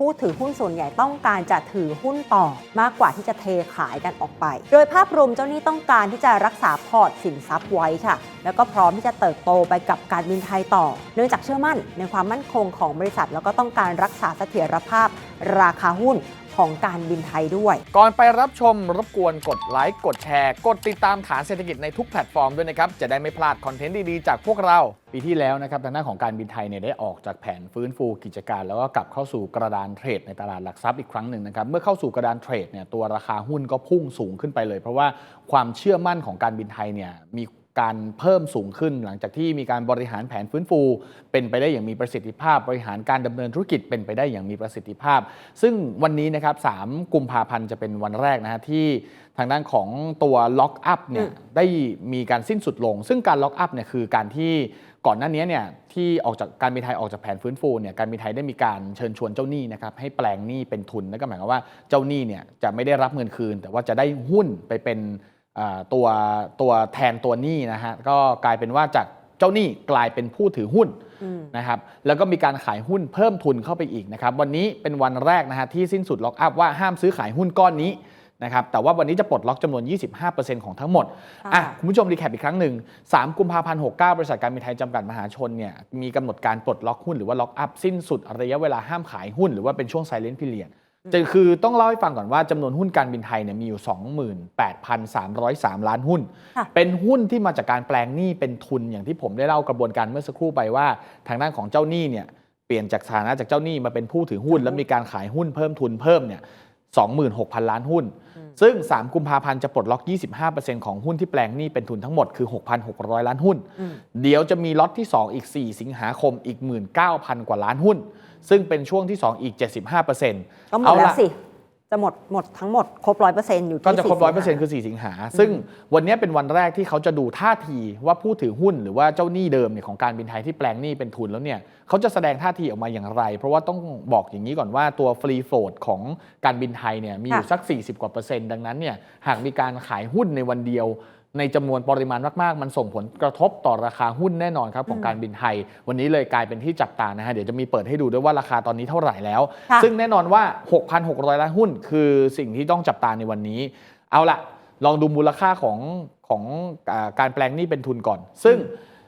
ผู้ถือหุ้นส่วนใหญ่ต้องการจะถือหุ้นต่อมากกว่าที่จะเทขายกันออกไป โดยภาพรวมเจ้าหนี้ต้องการที่จะรักษาพอร์ตสินทรัพย์ไว้ค่ะ แล้วก็พร้อมที่จะเติบโตไปกับการบินไทยต่อ เนื่องจากเชื่อมั่นในความมั่นคงของบริษัท แล้วก็ต้องการรักษาเสถียรภาพราคาหุ้น ของการบินไทยด้วย ก่อนไปรับชมรบกวนกดไลค์กดแชร์ กดติดตามฐานเศรษฐกิจในทุกแพลตฟอร์มด้วยนะครับ จะได้ไม่พลาดคอนเทนต์ดีๆ จากพวกเรา ปีที่แล้วนะครับทางด้านของการบินไทยเนี่ยได้ออกจากแผนฟื้นฟูกิจการ แล้วก็กลับเข้าสู่กระดานเทรดในตลาดหลักทรัพย์อีกครั้งหนึ่งนะครับเมื่อเข้าสู่กระดานเทรดเนี่ยตัวราคาหุ้นก็พุ่งสูงขึ้นไปเลย เพราะว่าความเชื่อมั่นของการบินไทยเนี่ยมี การเพิ่มสูงขึ้นหลังจากที่มีการบริหารแผนฟื้นฟู เป็นไปได้อย่างมีประสิทธิภาพ บริหารการดำเนินธุรกิจเป็นไปได้อย่างมีประสิทธิภาพ ซึ่งวันนี้นะครับ3กุมภาพันธ์จะเป็นวันแรกนะฮะที่ทางด้านของตัวล็อกอัพเนี่ยอืมได้มีการสิ้นสุดลง ซึ่งการล็อกอัพเนี่ยคือการที่ก่อนหน้านี้เนี่ยที่ออกจากการบินไทยออกจากแผนฟื้นฟูเนี่ยการบินไทยได้มีการเชิญชวนเจ้าหนี้นะครับให้แปลงหนี้เป็นทุนนั่นก็หมายความว่าเจ้าหนี้เนี่ยจะไม่ได้รับเงินคืน แต่ว่าจะได้หุ้นไปเป็นอ่า ตัวตัวแทนตัวหนี้นะฮะก็กลายเป็นว่าจากเจ้าหนี้กลายเป็นผู้ถือหุ้นอืมนะครับแล้วก็มีการขายหุ้นเพิ่มทุนเข้าไปอีกนะครับวันนี้เป็นวันแรกนะฮะที่สิ้นสุดล็อกอัพว่าห้ามซื้อขายหุ้นก้อนนี้นะครับแต่ว่าวันนี้จะปลดล็อกจำนวน 25%ของทั้งหมดค่ะอะคุณผู้ชมรีแคปอีกครั้งหนึ่ง 3 กุมภาพันธ์ 69 บริษัทการบินไทยจำกัดมหาชนเนี่ยมีกำหนดการปลดล็อกหุ้นหรือว่าล็อกอัพสิ้นสุดระยะเวลาห้ามขายหุ้นหรือว่าเป็นช่วง silent period จะคือต้องเล่าให้ฟังก่อนว่าจำนวนหุ้นการบินไทยเนี่ยมีอยู่ 28,303 ล้านหุ้นค่ะเป็นหุ้นที่มาจากการแปลงหนี้เป็นทุนอย่างที่ผมได้เล่ากระบวนการเมื่อสักครู่ไปว่า ทางด้านของเจ้าหนี้เนี่ยเปลี่ยนจากสถานะจากเจ้าหนี้มาเป็นผู้ถือหุ้น แล้วมีการขายหุ้นเพิ่มทุนเพิ่มเนี่ย26,000 ล้านหุ้น ซึ่ง 3 กุมภาพันธ์จะปลดล็อก 25%ของหุ้นที่แปลงหนี้เป็นทุนทั้งหมดคือ 6,600 ล้านหุ้นอืมเดี๋ยวจะมีล็อตที่ 2 อีก 4 สิงหาคมอีก 19,000 กว่าล้านหุ้น ซึ่งเป็นช่วงที่ 2 อีก 75%ก็หมดเอาแล้วละสิ จะหมดหมดทั้งหมดครบร้อยเปอร์เซ็นต์อยู่ที่ก็จะครบ40ร้อยเปอร์เซ็นต์คือ 4 สิงหา ซึ่งวันนี้เป็นวันแรกที่เขาจะดูท่าทีว่าผู้ถือหุ้นหรือว่าเจ้าหนี้เดิมเนี่ยของการบินไทยที่แปลงหนี้เป็นทุนแล้วเนี่ยเขาจะแสดงท่าทีออกมาอย่างไร เพราะว่าต้องบอกอย่างนี้ก่อนว่าตัวฟรีโฟลดของการบินไทยเนี่ยมีอยู่ค่ะสัก 40 กว่าเปอร์เซ็นต์ดังนั้นเนี่ยหากมีการขายหุ้นในวันเดียว ในจำนวนปริมาณมาก ๆ มันส่งผลกระทบต่อราคาหุ้นแน่นอนครับของการบินไทย วันนี้เลยกลายเป็นที่จับตานะฮะเดี๋ยวจะมีเปิดให้ดูด้วยว่าราคาตอนนี้เท่าไหร่แล้วค่ะซึ่งแน่นอนว่า 6,600 ล้านหุ้น คือสิ่งที่ต้องจับตาในวันนี้ เอาละลองดูมูลค่าของของอาการแปลงหนี้เป็นทุนก่อน ซึ่ง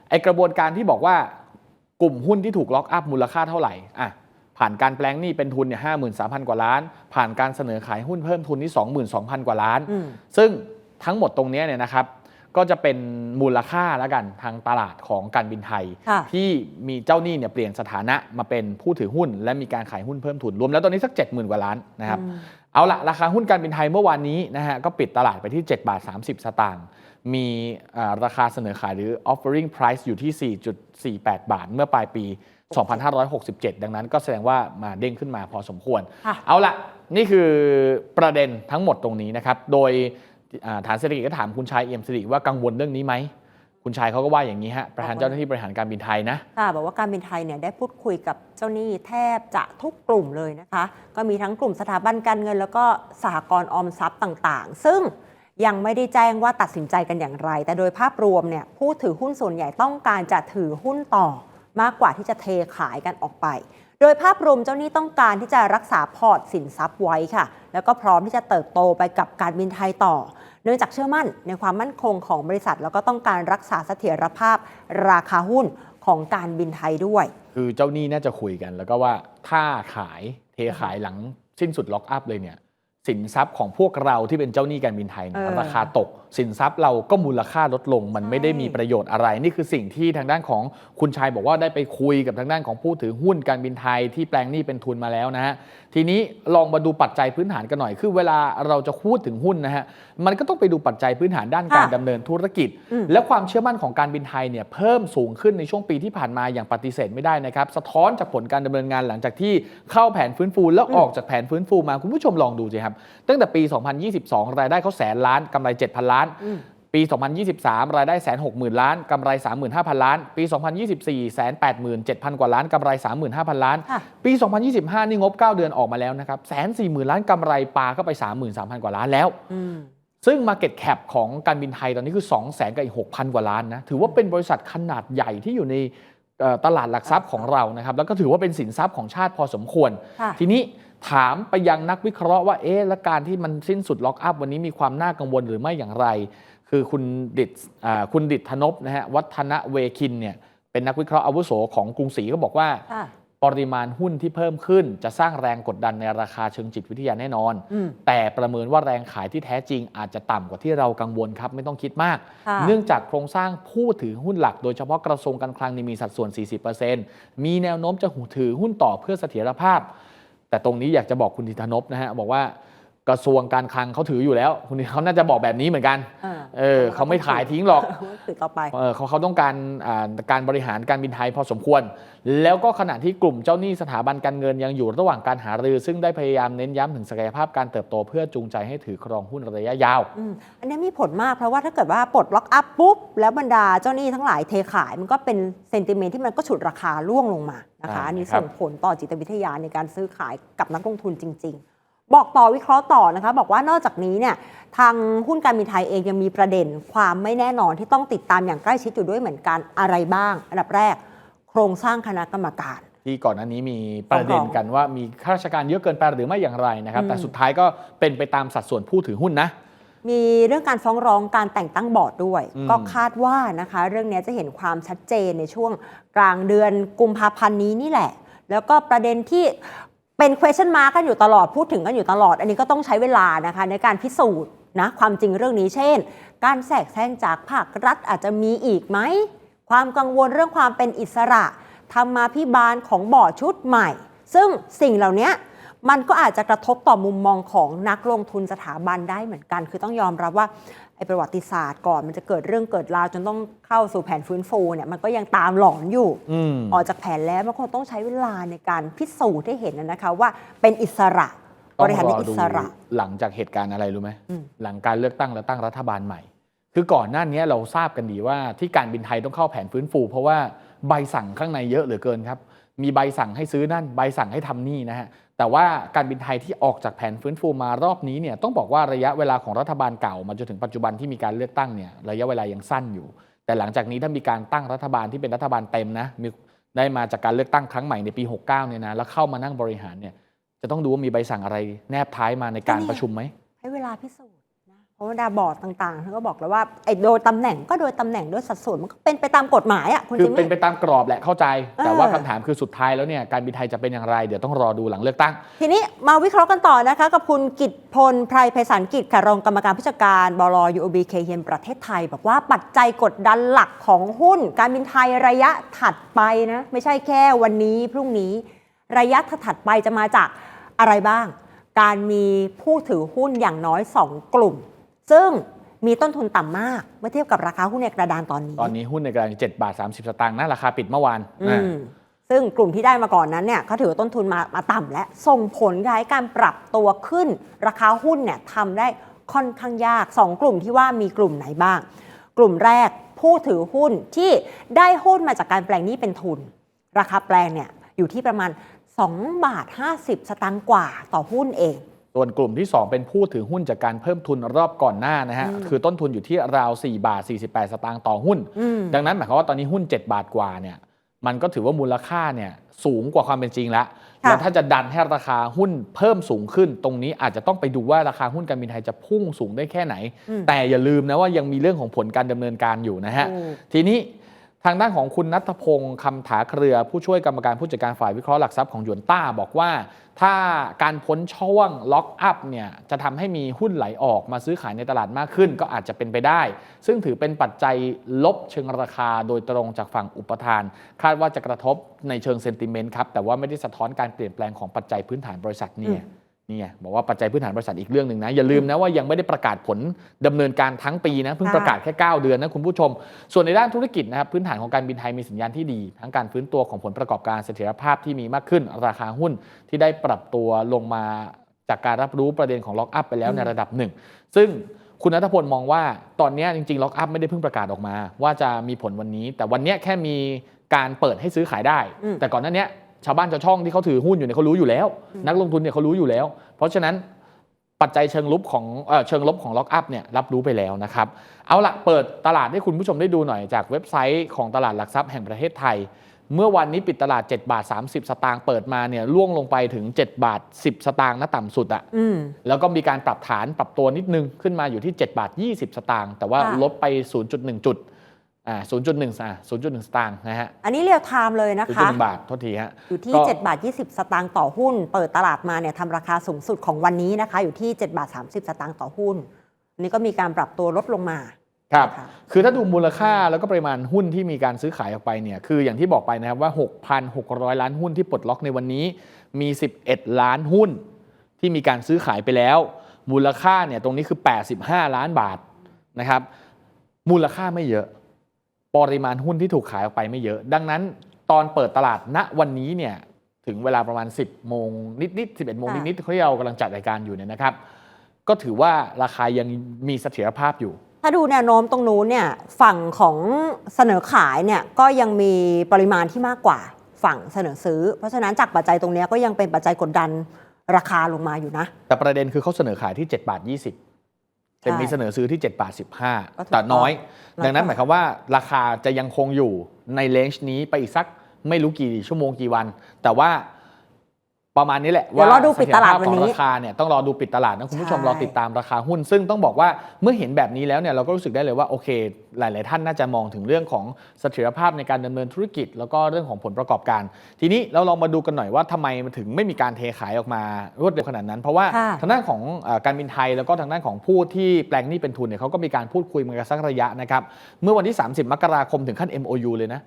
ไอกระบวนการที่บอกว่ากลุ่มหุ้นที่ถูกล็อกอัพมูลค่าเท่าไหร่อะผ่านการแปลงหนี้เป็นทุนเนี่ยห้าหมื่นสามพันกว่าล้าน ผ่านการเสนอขายหุ้นเพิ่มทุนที่สองหมื่นสองพันกว่าล้านอืมซึ่งทั้งหมดตรงเนี้ยเนี่ยนะครับ ก็จะเป็นมูลค่าแล้วกันทางตลาดของการบินไทยค่ะที่มีเจ้าหนี้เนี่ยเปลี่ยนสถานะมาเป็นผู้ถือหุ้น และมีการขายหุ้นเพิ่มทุนรวมแล้วตอนนี้สัก 70,000กว่าล้านนะครับอืมเอาละราคาหุ้นการบินไทยเมื่อวานนี้นะฮะก็ปิดตลาดไปที่7บาท30 สตางค์มีอ่าราคาเสนอขายหรือ offering price อยู่ที่ 4.48 บาทเมื่อปลายปี 2567 ดังนั้นก็แสดงว่ามาเด้งขึ้นมาพอสมควรค่ะเอาละนี่คือประเด็นทั้งหมดตรงนี้นะครับ โดยอ่า ฐานเศรษฐกิจก็ถามคุณชายเอี่ยมสิริว่ากังวลเรื่องนี้ไหมคุณชายเขาก็ว่าอย่างนี้ฮะประธานเจ้าหน้าที่บริหารการบินไทยนะค่ะบอกว่าการบินไทยเนี่ยได้พูดคุยกับเจ้าหนี้แทบจะทุกกลุ่มเลยนะคะ ก็มีทั้งกลุ่มสถาบันการเงิน แล้วก็สหกรณ์ออมทรัพย์ต่างๆ ซึ่งยังไม่ได้แจ้งว่าตัดสินใจกันอย่างไร แต่โดยภาพรวมเนี่ยผู้ถือหุ้นส่วนใหญ่ต้องการจะถือหุ้นต่อมากกว่าที่จะเทขายกันออกไป โดยภาพรวมเจ้าหนี้ต้องการที่จะรักษาพอร์ตสินทรัพย์ไว้ค่ะ แล้วก็พร้อมที่จะเติบโตไปกับการบินไทยต่อ เนื่องจากเชื่อมั่นในความมั่นคงของบริษัท แล้วก็ต้องการรักษาเสถียรภาพราคาหุ้นของการบินไทยด้วย คือเจ้าหนี้น่าจะคุยกัน แล้วก็ว่าถ้าขายเทขายหลังสิ้นสุดล็อกอัพเลยเนี่ยสินทรัพย์ของพวกเราที่เป็นเจ้าหนี้การบินไทยเนี่ยเออราคาตกสินทรัพย์เราก็มูลค่าลดลง มันใช่ไม่ได้มีประโยชน์อะไร นี่คือสิ่งที่ทางด้านของคุณชายบอกว่าได้ไปคุยกับทางด้านของผู้ถือหุ้นการบินไทยที่แปลงหนี้เป็นทุนมาแล้วนะฮะทีนี้ลองมาดูปัจจัยพื้นฐานกันหน่อย คือเวลาเราจะพูดถึงหุ้นนะฮะมันก็ต้องไปดูปัจจัยพื้นฐานด้านการค่ะดำเนินธุรกิจอืมและความเชื่อมั่นของการบินไทยเนี่ยเพิ่มสูงขึ้นในช่วงปีที่ผ่านมาอย่างปฏิเสธไม่ได้นะครับสะท้อนจากผลการดำเนินงานหลังจากที่เข้าแผนฟื้นฟูแล้วอืมออกจากแผนฟื้นฟูมาคุณผู้ชมลองดูสิครับตั้งแต่ปี 2022 รายได้เขาแสนล้านกำไร7,000ล้านอืมปี 2023 รายได้แสนหกหมื่นล้านกำไร 35,000 ล้าน ปี 2024แสนแปดหมื่นเจ็ดพันกว่าล้านกำไร 35,000 ล้าน ค่ะ ปี 2025 นี่งบ 9 เดือนออกมาแล้วนะครับแสนสี่หมื่นล้านกำไรปาเข้าไป 33,000 กว่าล้านแล้ว อืม ซึ่ง Market Cap ของการบินไทยตอนนี้คือ 2 0 0แสนกับอีก 6,000 กว่าล้านนะถือว่าเป็นบริษัทขนาดใหญ่ที่อยู่ในเอ่อตลาดหลักทรัพย์ของเรานะครับแล้วก็ถือว่าเป็นสินทรัพย์ของชาติพอสมควร ค่ะ ทีนี้ ถามไปยังนักวิเคราะห์ว่าเอ๊ะและการที่มันสิ้นสุดล็อกอัพวันนี้มีความน่ากังวลหรือไม่อย่างไร คือคุณดิษอ่าคุณดิษฐนพนะฮะวัฒนเวคินเนี่ยเป็นนักวิเคราะห์อาวุโสของกรุงศรีก็บอกว่าค่ะปริมาณหุ้นที่เพิ่มขึ้นจะสร้างแรงกดดันในราคาเชิงจิตวิทยาแน่นอนอืมแต่ประเมินว่าแรงขายที่แท้จริงอาจจะต่ำกว่าที่เรากังวลครับไม่ต้องคิดมากค่ะเนื่องจากโครงสร้างผู้ถือหุ้นหลัก โดยเฉพาะกระทรวงการคลังนี่มีสัดส่วน 40%มีแนวโน้มจะถือหุ้นต่อเพื่อเสถียรภาพ แต่ตรงนี้อยากจะบอกคุณธิธนพนะฮะบอกว่า กระทรวงการคลังเขาถืออยู่แล้วคุณเขาน่าจะบอกแบบนี้เหมือนกันอ่าเออเขาไม่ขายทิ้งหรอกถือต่อไปเออเขาเขาต้องการอ่าการบริหารการบินไทยพอสมควร แล้วก็ขณะที่กลุ่มเจ้าหนี้สถาบันการเงินยังอยู่ระหว่างการหารือ ซึ่งได้พยายามเน้นย้ำถึงศักยภาพการเติบโตเพื่อจูงใจให้ถือครองหุ้นระยะยาวอืมอันนี้มีผลมากเพราะว่าถ้าเกิดว่าปลดล็อกอัพปุ๊บแล้วบรรดาเจ้าหนี้ทั้งหลายเทขายมันก็เป็นเซนติเมนต์ที่มันก็ฉุดราคาล่วงลงมานะคะใช่อันนี้ครับส่งผลต่อจิตวิทยาในการซื้อขายกับนักลงทุนจริง ๆ บอกต่อวิเคราะห์ต่อนะคะ บอกว่านอกจากนี้เนี่ยทางหุ้นการบินไทยเองยังมีประเด็น ความไม่แน่นอนที่ต้องติดตามอย่างใกล้ชิดอยู่ด้วยเหมือนกันอะไรบ้าง อันดับแรก โครงสร้างคณะกรรมการ ที่ก่อนหน้านี้มีประเด็นกันว่ามีข้าราชการเยอะเกินไปหรือไม่อย่างไรนะครับ แต่สุดท้ายก็เป็นไปตามสัดส่วนผู้ถือหุ้นนะมีเรื่องการฟ้องร้องการแต่งตั้งบอร์ดด้วยอืมก็คาดว่านะคะ เรื่องนี้จะเห็นความชัดเจนในช่วงกลางเดือนกุมภาพันธ์นี้นี่แหละ แล้วก็ประเด็นที่ เป็น question mark กันอยู่ตลอดพูดถึงกันอยู่ตลอด อันนี้ก็ต้องใช้เวลานะคะในการพิสูจน์นะความจริงเรื่องนี้เช่น การแทรกแซงจากภาครัฐอาจจะมีอีกไหม ความกังวลเรื่องความเป็นอิสระธรรมาพิบาลของบอร์ดชุดใหม่ ซึ่งสิ่งเหล่านี้ มันก็อาจจะกระทบต่อมุมมองของนักลงทุนสถาบันได้เหมือนกัน คือต้องยอมรับว่าไอ้ประวัติศาสตร์ก่อนมันจะเกิดเรื่องเกิดราวจนต้องเข้าสู่แผนฟื้นฟูเนี่ยมันก็ยังตามหลอนอยู่อืมออกจากแผนแล้วมันคงต้องใช้เวลาในการพิสูจน์ให้เห็นนะคะว่าเป็นอิสระบริหารในอิสระหลังจากเหตุการณ์อะไรรู้ไหมอืมหลังการเลือกตั้งและตั้งรัฐบาลใหม่ คือก่อนหน้านี้เราทราบกันดีว่าที่การบินไทยต้องเข้าแผนฟื้นฟู เพราะว่า ใบสั่งข้างในเยอะเหลือเกินครับ มีใบสั่งให้ซื้อนั่น ใบสั่งให้ทำนี่นะฮะ แต่ว่าการบินไทยที่ออกจากแผนฟื้นฟูมารอบนี้เนี่ยต้องบอกว่าระยะเวลาของรัฐบาลเก่ามาจนถึงปัจจุบันที่มีการเลือกตั้งเนี่ยระยะเวลายังสั้นอยู่ แต่หลังจากนี้ถ้ามีการตั้งรัฐบาลที่เป็นรัฐบาลเต็มนะมีได้มาจากการเลือกตั้งครั้งใหม่ในปี 69เนี่ยนะแล้วเข้ามานั่งบริหารเนี่ยจะต้องดูว่ามีใบสั่งอะไรแนบท้ายมาในการก็เนี่ยประชุมไหมให้เวลาพิสูจน์นะ เพราะว่าดาบอร์ดต่างๆท่านก็บอกแล้วว่าไอ้โดยตำแหน่งก็โดยตำแหน่งโดยสัดส่วนมันก็เป็นไปตามกฎหมายอะคุณคือจิมเป็นมี่ ไปตามกรอบแหละเข้าใจ แต่เออว่าคำถามคือสุดท้ายแล้วเนี่ยการบินไทยจะเป็นอย่างไรเดี๋ยวต้องรอดูหลังเลือกตั้ง ทีนี้มาวิเคราะห์กันต่อนะคะ กับคุณกิตพลไพรไพศาลกิจค่ะรองกรรมการผู้จัดการบลยูโอบีเคเยนประเทศไทย บอกว่าปัจจัยกดดันหลักของหุ้น การบินไทยระยะถัดไปนะ ไม่ใช่แค่วันนี้พรุ่งนี้ ระยะถัดไปจะมาจากอะไรบ้าง การมีผู้ถือหุ้นอย่างน้อย 2 กลุ่ม ซึ่งมีต้นทุนต่ำมากเมื่อเทียบกับราคาหุ้นในกระดานตอนนี้ ตอนนี้หุ้นในกลาง7บาท30สตางค์นะราคาปิดเมื่อวานอือ่ามซึ่งกลุ่มที่ได้มาก่อนนั้นเนี่ยเขาถือว่าต้นทุนมามาต่ำและส่งผลให้การปรับตัวขึ้น ราคาหุ้นเนี่ยทำได้ค่อนข้างยาก 2 กลุ่มที่ว่ามีกลุ่มไหนบ้าง กลุ่มแรกผู้ถือหุ้นที่ได้หุ้นมาจากการแปลงหนี้เป็นทุน ราคาแปลงเนี่ยอยู่ที่ประมาณ 2 บาท 50 สตางค์กว่าต่อหุ้นเอง ส่วนกลุ่มที่ 2 เป็นผู้ถือหุ้นจากการเพิ่มทุนรอบก่อนหน้านะฮะอืมคือต้นทุนอยู่ที่ราว4บาท48 สตางค์ต่อหุ้นอืมดังนั้นหมายความว่าตอนนี้หุ้น 7 บาทกว่าเนี่ยมันก็ถือว่ามูลค่าเนี่ยสูงกว่าความเป็นจริงแล้วค่ะแล้วถ้าจะดันให้ราคาหุ้นเพิ่มสูงขึ้น ตรงนี้อาจจะต้องไปดูว่าราคาหุ้นการบินไทยจะพุ่งสูงได้แค่ไหนอืมแต่อย่าลืมนะว่ายังมีเรื่องของผลการดำเนินการอยู่นะฮะถูกทีนี้ ทางด้านของคุณนัทพงศ์คำถาเครือ ผู้ช่วยกรรมการผู้จัดการฝ่ายวิเคราะห์หลักทรัพย์ของยวนต้า บอกว่า ถ้าการพ้นช่วงล็อกอัพเนี่ยจะทำให้มีหุ้นไหลออกมาซื้อขายในตลาดมากขึ้น ก็อาจจะเป็นไปได้ ซึ่งถือเป็นปัจจัยลบเชิงราคาโดยตรงจากฝั่งอุปทาน คาดว่าจะกระทบในเชิงเซนติเมนต์ครับแต่ว่าไม่ได้สะท้อนการเปลี่ยนแปลงของปัจจัยพื้นฐานบริษัทเนี่ย นี่ไงบอกว่าปัจจัยพื้นฐานบริษัทอีกเรื่องหนึ่งนะ อย่าลืมนะว่ายังไม่ได้ประกาศผลดำเนินการทั้งปีนะ เพิ่งค่ะประกาศแค่ 9 เดือนนะคุณผู้ชม ส่วนในด้านธุรกิจนะครับพื้นฐานของการบินไทยมีสัญญาณที่ดี ทั้งการฟื้นตัวของผลประกอบการเสถียรภาพที่มีมากขึ้น ราคาหุ้นที่ได้ปรับตัวลงมาจากการรับรู้ประเด็นของล็อกอัพไปแล้วในระดับหนึ่งซึ่งคุณนัทพลมองว่าตอนนี้จริงๆล็อกอัพไม่ได้เพิ่งประกาศออกมา ว่าจะมีผลวันนี้ แต่วันนี้แค่มีการเปิดให้ซื้อขายได้อืมแต่ก่อนหน้านี้ ชาวบ้านชาวช่องที่เขาถือหุ้นอยู่เนี่ยเขารู้อยู่แล้ว นักลงทุนเนี่ยเขารู้อยู่แล้ว เพราะฉะนั้นปัจจัยเชิงลบของเอ่อเชิงลบของล็อกอัพเนี่ยรับรู้ไปแล้วนะครับเอาละเปิดตลาดให้คุณผู้ชมได้ดูหน่อยจากเว็บไซต์ของตลาดหลักทรัพย์แห่งประเทศไทย เมื่อวันนี้ปิดตลาด 7 บาท 30 สตางค์เปิดมาเนี่ยล่วงลงไปถึง 7 บาท 10 สตางค์นะต่ำสุดอะอืมแล้วก็มีการปรับฐานปรับตัวนิดนึงขึ้นมาอยู่ที่ 7 บาท 20 สตางค์แต่ว่าค่ะลดไป 0.1 จุด อ่า0.1อ่า0.1สตางค์นะฮะอันนี้เรียลไทม์เลยนะคะ0.1บาทโทษทีฮะ อยู่ที่ ก็ 7 บาท 20 สตางค์ต่อหุ้น เปิดตลาดมาเนี่ยทำราคาสูงสุดของวันนี้นะคะ อยู่ที่ 7 บาท 30 สตางค์ต่อหุ้นอันนี้ก็มีการปรับตัวลดลงมาครับ ค่ะคือถ้าดูมูลค่าแล้วก็ปริมาณหุ้นที่มีการซื้อขายออกไปเนี่ยคืออย่างที่บอกไปนะครับว่า 6,600 ล้านหุ้นที่ปลดล็อกในวันนี้มี 11 ล้านหุ้น ที่มีการซื้อขายไปแล้ว มูลค่าเนี่ยตรงนี้คือ 85 ล้านบาทนะครับมูลค่าไม่เยอะ ปริมาณหุ้นที่ถูกขายออกไปไม่เยอะ ดังนั้นตอนเปิดตลาดณวันนี้เนี่ยถึงเวลาประมาณ 10 โมงนิดๆ11 โมงค่ะนิดๆที่เรากำลังจัดรายการอยู่เนี่ยนะครับ ก็ถือว่าราคายังมีเสถียรภาพอยู่ ถ้าดูแนวโน้มตรงนู้นเนี่ยฝั่งของเสนอขายเนี่ยก็ยังมีปริมาณที่มากกว่าฝั่งเสนอซื้อ เพราะฉะนั้นจากปัจจัยตรงเนี้ยก็ยังเป็นปัจจัยกดดันราคาลงมาอยู่นะ แต่ประเด็นคือเขาเสนอขายที่ 7 บาท 20 แต่มีเสนอซื้อที่7บาทก็ถูก15 แต่น้อยต้องดังนั้นน้อยกว่าหมายความว่าราคาจะยังคงอยู่ในเลนจ์นี้ไปอีกสักไม่รู้กี่ชั่วโมงกี่วัน แต่ว่า ประมาณนี้แหละเดี๋ยวรอดูปิดตลาดเสถียรภพวันนี้ของราคาเนี่ยต้องรอดูปิดตลาดนะคุณผู้ชมใช่รอติดตามราคาหุ้น ซึ่งต้องบอกว่าเมื่อเห็นแบบนี้แล้วเนี่ยเราก็รู้สึกได้เลยว่าโอเค หลาย ๆ ท่านน่าจะมองถึงเรื่องของเสถียรภาพในการดำเนินธุรกิจ แล้วก็เรื่องของผลประกอบการ ทีนี้เราลองมาดูกันหน่อยว่าทำไมมันถึงไม่มีการเทขายออกมารวดเร็วขนาดนั้น เพราะว่าค่ะทางด้านของเออการบินไทยแล้วก็ทางด้านของผู้ที่แปลงหนี้เป็นทุนเนี่ยเขาก็มีการพูดคุยมากันสักระยะนะครับเมื่อวันที่ 30 มกราคมถึงขั้น MOU เลยนะ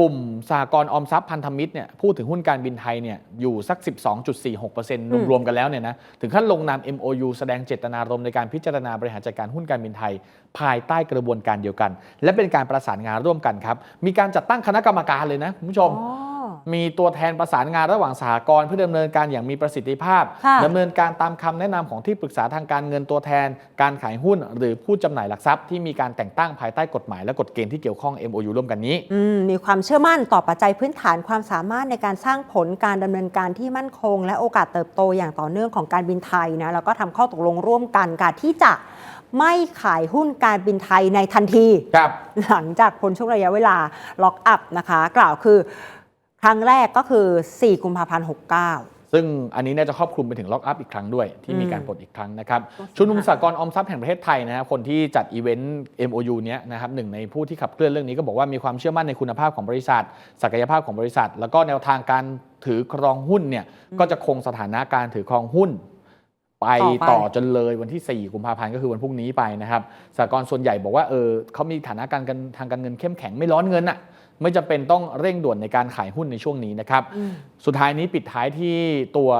กลุ่มสหกรณ์ออมทรัพย์พันธมิตรเนี่ยพูดถึงหุ้นการบินไทยเนี่ยอยู่สัก 12.46%รวมๆกันแล้วเนี่ยนะถึงขั้นลงนาม MOU แสดงเจตนารมณ์ในการพิจารณาบริหารจัดการหุ้นการบินไทย ภายใต้กระบวนการเดียวกัน และเป็นการประสานงานร่วมกันครับ มีการจัดตั้งคณะกรรมการเลยนะคุณผู้ชมอ๋อ มีตัวแทนประสานงานระหว่างสหกรณ์เพื่อดำเนินการอย่างมีประสิทธิภาพค่ะดำเนินการตามคำแนะนำของที่ปรึกษาทางการเงินตัวแทน การขายหุ้น หรือผู้จำหน่ายหลักทรัพย์ที่มีการแต่งตั้งภายใต้กฎหมายและกฎเกณฑ์ที่เกี่ยวข้อง MOU ร่วมกันนี้อืมมีความเชื่อมั่นต่อปัจจัยพื้นฐานความสามารถในการสร้างผลการดำเนินการที่มั่นคง และโอกาสเติบโตอย่างต่อเนื่องของการบินไทยนะแล้วก็ทำข้อตกลงร่วมกันการที่จะไม่ขายหุ้นการบินไทยในทันทีครับหลังจากพ้นช่วงระยะเวลาล็อกอัพนะคะ กล่าวคือ ครั้งแรกก็คือ 4 กุมภาพันธ์ 69 ซึ่งอันนี้น่าจะครอบคลุมไปถึงล็อกอัพอีกครั้งด้วย ที่มีการอืมปลดอีกครั้งนะครับต้องชุมนุมสากลออมทรัพย์แห่งประเทศไทยนะครับคนที่จัดอีเวนต์ MOU เนี้ยนะครับหนึ่งในผู้ที่ขับเคลื่อนเรื่องนี้ก็บอกว่ามีความเชื่อมั่นในคุณภาพของบริษัท ศักยภาพของบริษัท แล้วก็แนวทางการถือครองหุ้นเนี่ยก็จะคงสถานะการถือครองหุ้นไปต่อไปต่อจนเลยวันที่ 4 กุมภาพันธ์ก็คือวันพรุ่งนี้ไปนะครับสากลส่วนใหญ่บอกว่าเออเขามีฐานะการเงินทางการเงินเข้มแข็งไม่ร้อนเงินอะ ไม่จำเป็นต้องเร่งด่วนในการขายหุ้นในช่วงนี้นะครับอืมสุดท้ายนี้ปิดท้ายที่ตัว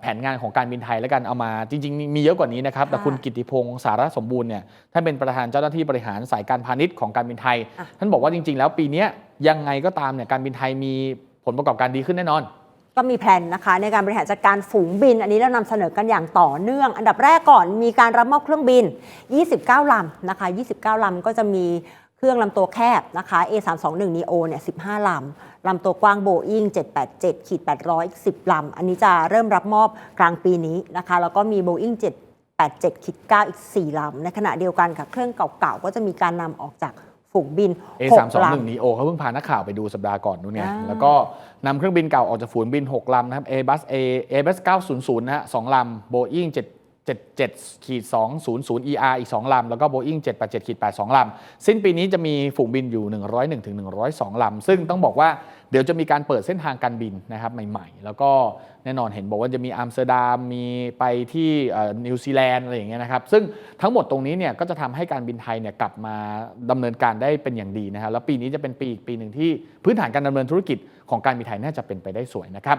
แผนงานของการบินไทยแล้วกันเอามา จริง ๆ มีเยอะกว่านี้นะครับ แต่ค่ะคุณกิติพงศ์สารสมบูรณ์เนี่ยท่านเป็นประธานเจ้าหน้าที่บริหารสายการพาณิชย์ของการบินไทยอะท่านบอกว่าจริง ๆ แล้วปีเนี้ยยังไงก็ตามเนี่ยการบินไทยมีผลประกอบการดีขึ้นแน่นอนก็มีแผนนะคะ ในการบริหารจัดการฝูงบิน อันนี้เรานำเสนอกันอย่างต่อเนื่อง อันดับแรกก่อนมีการรับมอบเครื่องบิน 29 ลำนะคะ 29 ลำก็จะมี เครื่องลำตัวแคบนะคะ A321 neo เนี่ย15 ลำ ลำตัวกว้าง Boeing 787ขีด800อีก10 ลำ อันนี้จะเริ่มรับมอบกลางปีนี้นะคะ แล้วก็มี Boeing 787ขีด9อีก 4 ลำ ในขณะเดียวกันค่ะเครื่องเก่าๆ ก็จะมีการนำออกจากฝูงบิน6ลำ A321 neo เขาเพิ่งพานักข่าวไปดูสัปดาห์ก่อนนู้นไงอ่าแล้วก็นำเครื่องบินเก่าออกจากฝูงบิน 6 ลำนะครับ Airbus A Airbus 900นะฮะ2ลำ Boeing 7 77ขีด200 ER อีก 2 ลำ แล้วก็ Boeing 787ขีด82 ลำ สิ้นปีนี้จะมีฝูงบินอยู่ 101ถึง102 ลำ ซึ่งต้องบอกว่าเดี๋ยวจะมีการเปิดเส้นทางการบินนะครับใหม่ๆ แล้วก็แน่นอนเห็นบอกว่าจะมีอัมสเตอร์ดัมมีไปที่นิวซีแลนด์อะไรอย่างเงี้ยนะครับ ซึ่งทั้งหมดตรงนี้เนี่ยก็จะทำให้การบินไทยเนี่ยกลับมาดำเนินการได้เป็นอย่างดีนะครับแล้วปีนี้จะเป็นปีอีกปีหนึ่งที่พื้นฐานการดำเนินธุรกิจของการบินไทยน่าจะเป็นไปได้สวยนะครับ